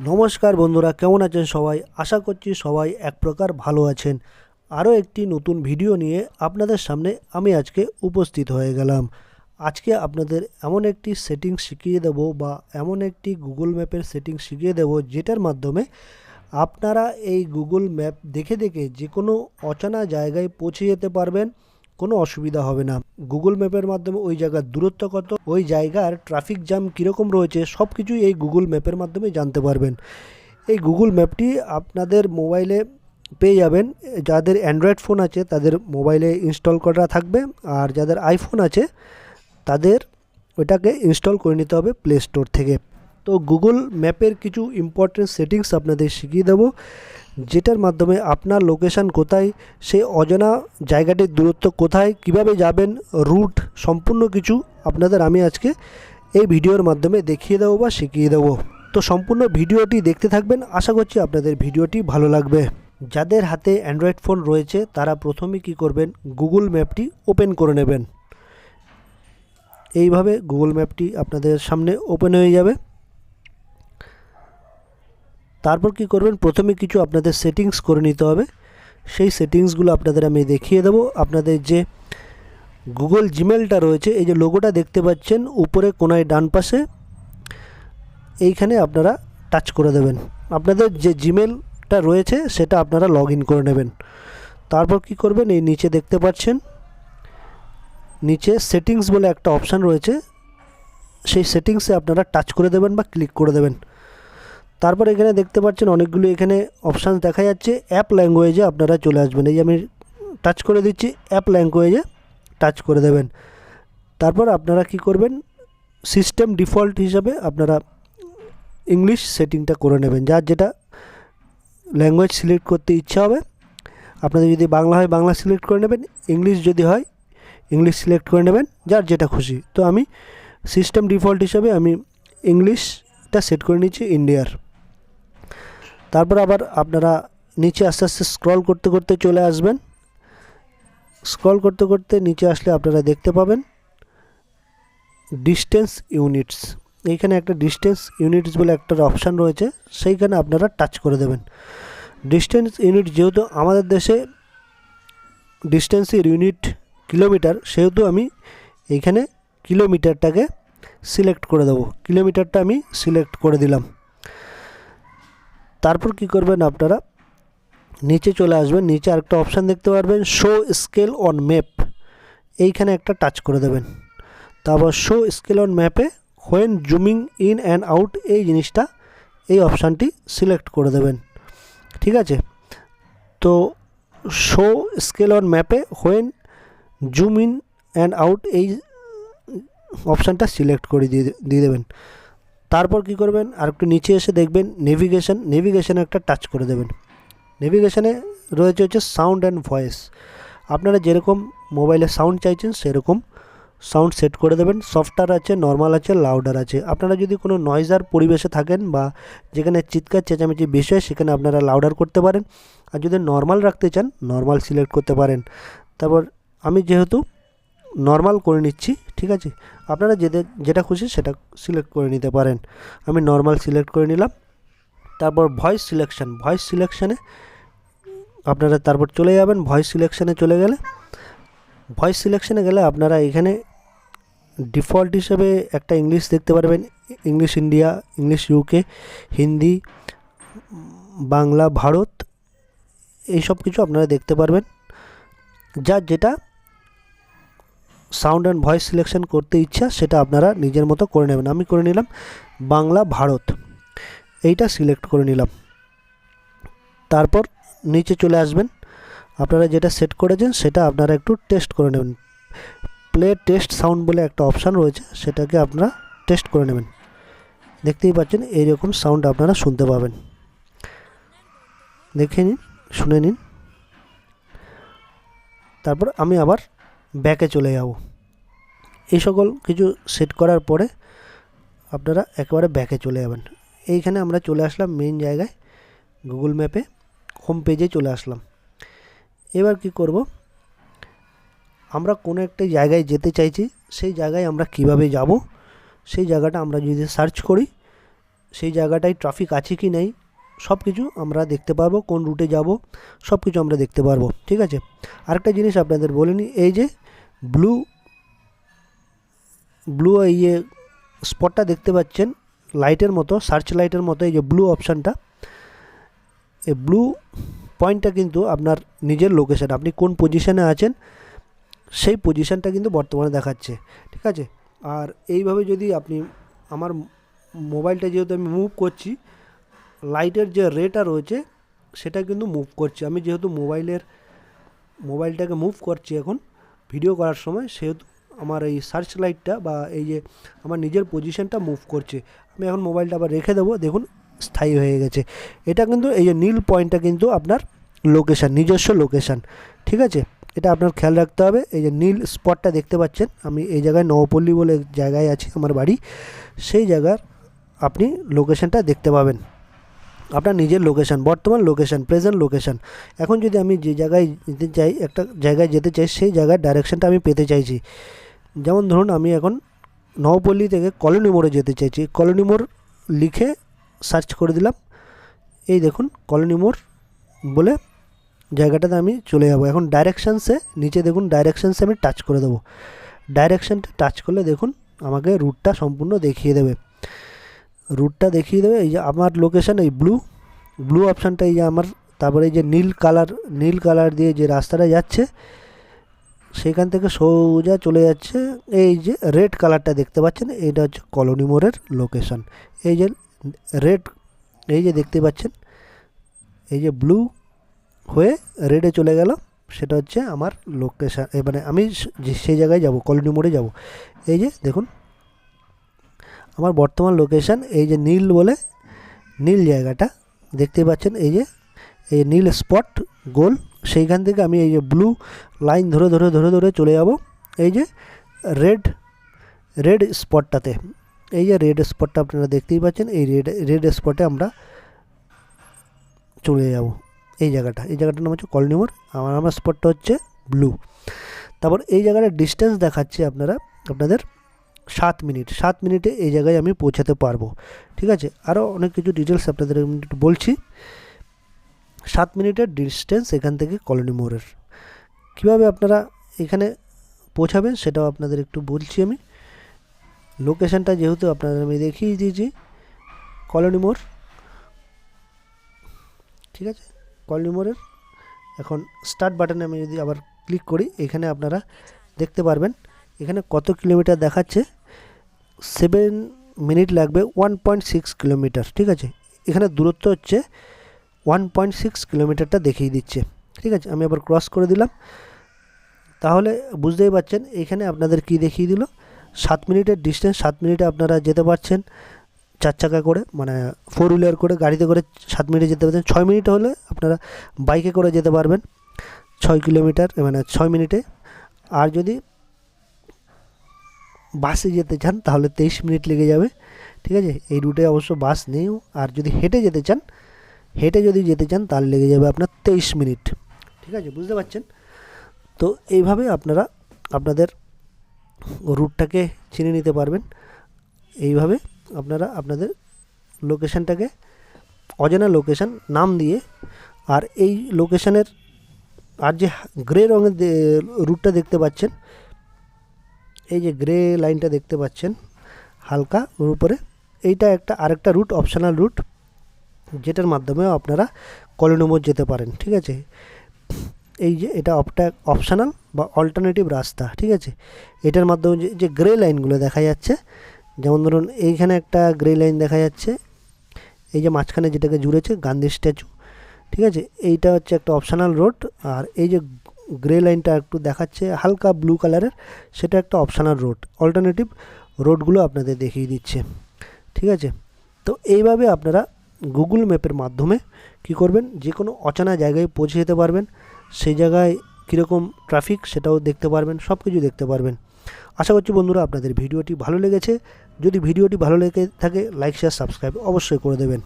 নমস্কার বন্ধুরা, কেমন আছেন সবাই? আশা করছি সবাই এক প্রকার ভালো আছেন। আরও একটি নতুন ভিডিও নিয়ে আপনাদের সামনে আমি আজকে উপস্থিত হয়ে গেলাম। আজকে আপনাদের এমন একটি সেটিং শিখিয়ে দেব বা এমন একটি গুগল ম্যাপের সেটিং শিখিয়ে দেব যেটার মাধ্যমে আপনারা এই গুগল ম্যাপ দেখে দেখে যে কোনো অচেনা জায়গায় পৌঁছে যেতে পারবেন। কোনো অসুবিধা হবে না। গুগল ম্যাপের মাধ্যমে ওই জায়গার দূরত্ব কত, ওই জায়গার ট্রাফিক জ্যাম কীরকম রয়েছে সব কিছুই এই গুগল ম্যাপের মাধ্যমে জানতে পারবেন। এই গুগল ম্যাপটি আপনাদের মোবাইলে পেয়ে যাবেন। যাদের অ্যান্ড্রয়েড ফোন আছে, তাদের মোবাইলে ইনস্টল করা থাকবে। আর যাদের আইফোন আছে, তাদের ওটাকে ইনস্টল করে নিতে হবে প্লে স্টোর থেকে। তো গুগল ম্যাপের কিছু ইম্পর্টেন্ট সেটিংস আপনাদের শিখিয়ে দেবো। যেটার মাধ্যমে আপনার লোকেশান কোথায়, সেই অজানা জায়গাটির দূরত্ব কোথায়, কীভাবে যাবেন রুট সম্পূর্ণ কিছু আপনাদের আমি আজকে এই ভিডিওর মাধ্যমে দেখিয়ে দেবো বা শিখিয়ে দেবো। তো সম্পূর্ণ ভিডিওটি দেখতে থাকবেন, আশা করছি আপনাদের ভিডিওটি ভালো লাগবে। যাদের হাতে অ্যান্ড্রয়েড ফোন রয়েছে, তারা প্রথমে কি করবেন গুগল ম্যাপটি ওপেন করে নেবেন। এইভাবে গুগল ম্যাপটি আপনাদের সামনে ওপেন হয়ে যাবে। তারপর কি করবেন? প্রথমে কিছু আপনাদের সেটিংস করে নিতে হবে। সেই সেটিংসগুলো আপনাদের আমি দেখিয়ে দেবো। আপনাদের যে গুগল জিমেলটা রয়েছে, এই যে লোগোটা দেখতে পাচ্ছেন, উপরে কোনায় ডান পাশে, এইখানে আপনারা টাচ করে দেবেন। আপনাদের যে জিমেলটা রয়েছে, সেটা আপনারা লগ করে নেবেন। তারপর কি করবেন? এই নিচে দেখতে পাচ্ছেন, নিচে সেটিংস বলে একটা অপশান রয়েছে। সেই সেটিংসে আপনারা টাচ করে দেবেন বা ক্লিক করে দেবেন। তারপর এখানে দেখতে পাচ্ছেন অনেকগুলো এখানে অপশান দেখা যাচ্ছে। অ্যাপ ল্যাঙ্গুয়েজে আপনারা চলে আসবেন। এই আমি টাচ করে দিচ্ছি অ্যাপ ল্যাঙ্গুয়েজে টাচ করে দেবেন। তারপর আপনারা কি করবেন? সিস্টেম ডিফল্ট হিসাবে আপনারা ইংলিশ সেটিংটা করে নেবেন। যার যেটা ল্যাঙ্গুয়েজ সিলেক্ট করতে ইচ্ছা হবে। আপনাদের যদি বাংলা হয়, বাংলা সিলেক্ট করে নেবেন। ইংলিশ যদি হয় ইংলিশ সিলেক্ট করে নেবেন, যার যেটা খুশি। তো আমি সিস্টেম ডিফল্ট হিসাবে আমি ইংলিশটা সেট করে নিচ্ছি ইন্ডিয়ার তারপর আবার আপনারা নিচে আস্তে আস্তে স্ক্রল করতে করতে চলে আসবেন। স্ক্রল করতে করতে নিচে আসলে আপনারা দেখতে পাবেন ডিস্টেন্স ইউনিটস এইখানে একটা ডিস্টেন্স ইউনিটস বলে একটা অপশান রয়েছে, সেইখানে আপনারা টাচ করে দেবেন। ডিস্টেন্স ইউনিট যেহেতু আমাদের দেশে ডিস্টেন্সের ইউনিট কিলোমিটার সেহেতু আমি এইখানে কিলোমিটারটাকে সিলেক্ট করে দেবো। কিলোমিটারটা আমি সিলেক্ট করে দিলাম। তারপর কি করবেন আপনারা? নিচে চলে আসবেন, নিচে আরেকটা অপশান দেখতে পারবেন শো স্কেল অন ম্যাপ এইখানে একটা টাচ করে দেবেন। তারপর শো স্কেল অন ম্যাপে when zooming in and out এই জিনিসটা, এই অপশানটি সিলেক্ট করে দেবেন। ঠিক আছে? তো শো স্কেল অন ম্যাপে when zoom in and out এই অপশানটা সিলেক্ট করে দিয়ে দিয়ে দেবেন। তারপর কি করবেন? আর একটু নিচে এসে দেখবেন নেভিগেশন নেভিগেশনে একটা টাচ করে দেবেন। নেভিগেশনে রয়েছে হচ্ছে সাউন্ড অ্যান্ড ভয়েস আপনারা যেরকম মোবাইলে সাউন্ড চাইছেন, সেরকম সাউন্ড সেট করে দেবেন। সফটওয়্যার আছে নর্মাল আছে লাউডার আছে। আপনারা যদি কোনো নয়েজার পরিবেশে থাকেন বা যেখানে চিৎকার, চেঁচামেচি বেশি হয়, সেখানে আপনারা লাউডার করতে পারেন। আর যদি নর্মাল রাখতে চান নর্মাল সিলেক্ট করতে পারেন। তারপর আমি যেহেতু নর্মাল করে নিচ্ছি ঠিক আছে? আপনারা যেদের যেটা খুশি সেটা সিলেক্ট করে নিতে পারেন। আমি নর্মাল সিলেক্ট করে নিলাম। তারপর ভয়েস সিলেকশান ভয়েস সিলেকশানে আপনারা তারপর চলে যাবেন। ভয়েস সিলেকশানে চলে গেলে ভয়েস সিলেকশানে গেলে আপনারা এখানে ডিফল্ট হিসেবে একটা ইংলিশ দেখতে পারবেন। English India English UK Hindi Bangla, Bharat, এই সব কিছু আপনারা দেখতে পারবেন। যার যেটা সাউন্ড অ্যান্ড ভয়েস সিলেকশন করতে ইচ্ছা, সেটা আপনারা নিজের মতো করে নেবেন। আমি করে নিলাম বাংলা ভারত। এইটা সিলেক্ট করে নিলাম। তারপর নিচে চলে আসবেন। আপনারা যেটা সেট করেছেন, সেটা আপনারা একটু টেস্ট করে নেবেন। প্লে টেস্ট সাউন্ড বলে একটা অপশান রয়েছে, সেটাকে আপনারা টেস্ট করে নেবেন। দেখতেই পাচ্ছেন, এইরকম সাউন্ড আপনারা শুনতে পাবেন। দেখে নিন, শুনে নিন। তারপর আমি আবার ব্যাকে চলে যাব। এই সকল কিছু সেট করার পরে আপনারা একেবারে ব্যাকে চলে যাবেন। এইখানে আমরা চলে আসলাম মেন জায়গায় গুগল ম্যাপে হোম পেজে চলে আসলাম। এবার কি করব? আমরা কোনো একটা জায়গায় যেতে চাইছি, সেই জায়গায় আমরা কীভাবে যাব? সেই জায়গাটা আমরা যদি সার্চ করি, সেই জায়গাটায় ট্রাফিক আছে কি নেই সব কিছু আমরা দেখতে পারব, কোন রুটে যাব সব কিছু আমরা দেখতে পারব, ঠিক আছে? আরেকটা জিনিস আপনাদের বলে নিই, এই যে ব্লু ব্লু ইয়ে স্পটটা দেখতে পাচ্ছেন লাইটের মতো সার্চ লাইটের মতো, এই যে ব্লু অপশানটা এই ব্লু পয়েন্টটা কিন্তু আপনার নিজের লোকেশান আপনি কোন পজিশানে আছেন, সেই পজিশানটা কিন্তু বর্তমানে দেখাচ্ছে, ঠিক আছে? আর এইভাবে যদি আপনি, আমার মোবাইলটা যেহেতু আমি মুভ করছি লাইটের যে রেটা রয়েছে, সেটা কিন্তু মুভ করছে। আমি যেহেতু মোবাইলের, মোবাইলটাকে মুভ করছি এখন ভিডিও করার সময়, সেহেতু আমার এই সার্চ লাইটটা বা এই যে আমার নিজের পজিশনটা মুভ করছে। আমি এখন মোবাইলটা আবার রেখে দেবো, দেখুন, স্থায়ী হয়ে গেছে। এটা কিন্তু এই যে নীল পয়েন্টটা কিন্তু আপনার লোকেশান নিজস্ব লোকেশান ঠিক আছে? এটা আপনার খেয়াল রাখতে হবে। এই যে নীল স্পটটা দেখতে পাচ্ছেন, আমি এই জায়গায় নবপল্লী বলে জায়গায় আছি, আমার বাড়ি। সেই জায়গার আপনি লোকেশানটা দেখতে পাবেন। আপনার নিজের লোকেশান বর্তমান লোকেশান প্রেজেন্ট লোকেশান এখন যদি আমি যে জায়গায় যেতে চাই, একটা জায়গায় যেতে চাই, সেই জায়গার ডাইরেকশানটা আমি পেতে চাইছি। যেমন ধরুন, আমি এখন নবপল্লী থেকে কলোনি মোড়ে যেতে চাইছি। কলোনি মোড় লিখে সার্চ করে দিলাম। এই দেখুন, কলোনি মোড় বলে জায়গাটাতে আমি চলে যাব। এখন ডাইরেকশানসে নিচে দেখুন ডাইরেকশানসে আমি টাচ করে দেবো। ডাইরেকশানটা টাচ করলে দেখুন, আমাকে রুটটা সম্পূর্ণ দেখিয়ে দেবে। রুটটা দেখিয়ে দেবে। এই যে আমার লোকেশান এই ব্লু ব্লু অপশানটা এই যে আমার, তারপরে এই যে নীল কালার নীল কালার দিয়ে যে রাস্তাটা যাচ্ছে, সেখান থেকে সোজা চলে যাচ্ছে এই যে রেড কালারটা দেখতে পাচ্ছেন? এইটা হচ্ছে কলোনি মোড়ের লোকেশান এই যে রেড এই যে দেখতে পাচ্ছেন? এই যে ব্লু হয়ে রেডে চলে গেল। সেটা হচ্ছে আমার লোকেশান মানে আমি সেই জায়গায় যাব, কলোনি মোড়ে যাব। এই যে দেখুন আমার বর্তমান লোকেশান এই যে নীল বলে নীল জায়গাটা দেখতে পাচ্ছেন এই যে, এই নীল স্পট গোল, সেইখান থেকে আমি এই যে ব্লু লাইন ধরে ধরে ধরে ধরে চলে যাব। এই যে রেড রেড স্পটটাতে এই যে রেড স্পটটা আপনারা দেখতেই পাচ্ছেন, এই রেড রেড স্পটে আমরা চলে যাব এই জায়গাটা। এই জায়গাটার নাম হচ্ছে কলনিমোর আমার আমার স্পটটা হচ্ছে ব্লু তারপর এই জায়গাটা ডিস্টেন্স দেখাচ্ছে আপনারা, আপনাদের। সাত মিনিট, সাত মিনিটে এই জায়গায় আমি পৌঁছাতে পারব। ঠিক আছে? আরও অনেক কিছু ডিটেলস আপনাদের আমি একটু বলছি। সাত মিনিটের ডিস্টেন্স এখান থেকে কলোনি মোড়ের। কীভাবে আপনারা এখানে পৌঁছাবেন সেটাও আপনাদের একটু বলছি আমি। লোকেশানটা যেহেতু আপনাদের আমি দেখিয়ে দিয়েছি, কলোনি মোড়। ঠিক আছে? কলোনি মোড়ের এখন স্টার্ট বাটনে আমি যদি আবার ক্লিক করি, এখানে আপনারা দেখতে পারবেন। এখানে কত কিলোমিটার দেখাচ্ছে? সেভেন মিনিট লাগবে ওয়ান পয়েন্ট সিক্স কিলোমিটার ঠিক আছে? এখানে দূরত্ব হচ্ছে ওয়ান পয়েন্ট সিক্স কিলোমিটারটা দেখিয়ে দিচ্ছে, ঠিক আছে? আমি আবার ক্রস করে দিলাম। তাহলে বুঝতেই পারছেন, এখানে আপনাদের কি দেখিয়ে দিল? সাত মিনিটের ডিস্টেন্স সাত মিনিটে আপনারা যেতে পারছেন চার চাকা করে মানে ফোর হুইলার করে, গাড়িতে করে সাত মিনিটে যেতে পারছেন। ছয় মিনিট হলে আপনারা বাইকে করে যেতে পারবেন, ছয় কিলোমিটার মানে ছয় মিনিটে। আর যদি বাসে যেতে চান, তাহলে তেইশ মিনিট লেগে যাবে। ঠিক আছে? এই রুটে অবশ্য বাস নেই। আর যদি হেঁটে যেতে চান, হেঁটে যদি যেতে চান, তাহলে লেগে যাবে আপনার তেইশ মিনিট। ঠিক আছে? বুঝতে পারছেন? তো এইভাবে আপনারা আপনাদের রুটটাকে চিনে নিতে পারবেন। এইভাবে আপনারা আপনাদের লোকেশানটাকে, অজানা লোকেশান, নাম দিয়ে, আর এই লোকেশানের আর যে গ্রে রঙের রুটটা দেখতে পাচ্ছেন এই যে গ্রে লাইনটা দেখতে পাচ্ছেন, হালকা ওর উপরে, এইটা একটা আরেকটা রুট অপশনাল রুট যেটার মাধ্যমে আপনারা কলোনিমোর যেতে পারেন, ঠিক আছে? এই যে এটা অপটা অপশানাল বা অল্টারনেটিভ রাস্তা, ঠিক আছে? এটার মাধ্যমে যে গ্রে লাইনগুলো দেখা যাচ্ছে, যেমন ধরুন এইখানে একটা গ্রে লাইন দেখা যাচ্ছে, এই যে মাঝখানে যেটাকে জুড়েছে গান্ধী স্ট্যাচু ঠিক আছে? এইটা হচ্ছে একটা অপশানাল রোড আর এই যে গ্রে লাইনটা একটু দেখাচ্ছে, হালকা ব্লু কালারের সেটা একটা অপশানাল রোড অল্টারনেটিভ রোডগুলো আপনাদের দেখিয়ে দিচ্ছে, ঠিক আছে? তো এইভাবে আপনারা গুগল ম্যাপের মাধ্যমে কি করবেন? যে কোনো অচেনা জায়গায় পৌঁছে যেতে পারবেন, সেই জায়গায় কীরকম ট্রাফিক সেটাও দেখতে পারবেন সব কিছু দেখতে পারবেন। আশা করছি বন্ধুরা আপনাদের ভিডিওটি ভালো লেগেছে। যদি ভিডিওটি ভালো লেগে থাকে লাইক শেয়ার সাবস্ক্রাইব অবশ্যই করে দেবেন।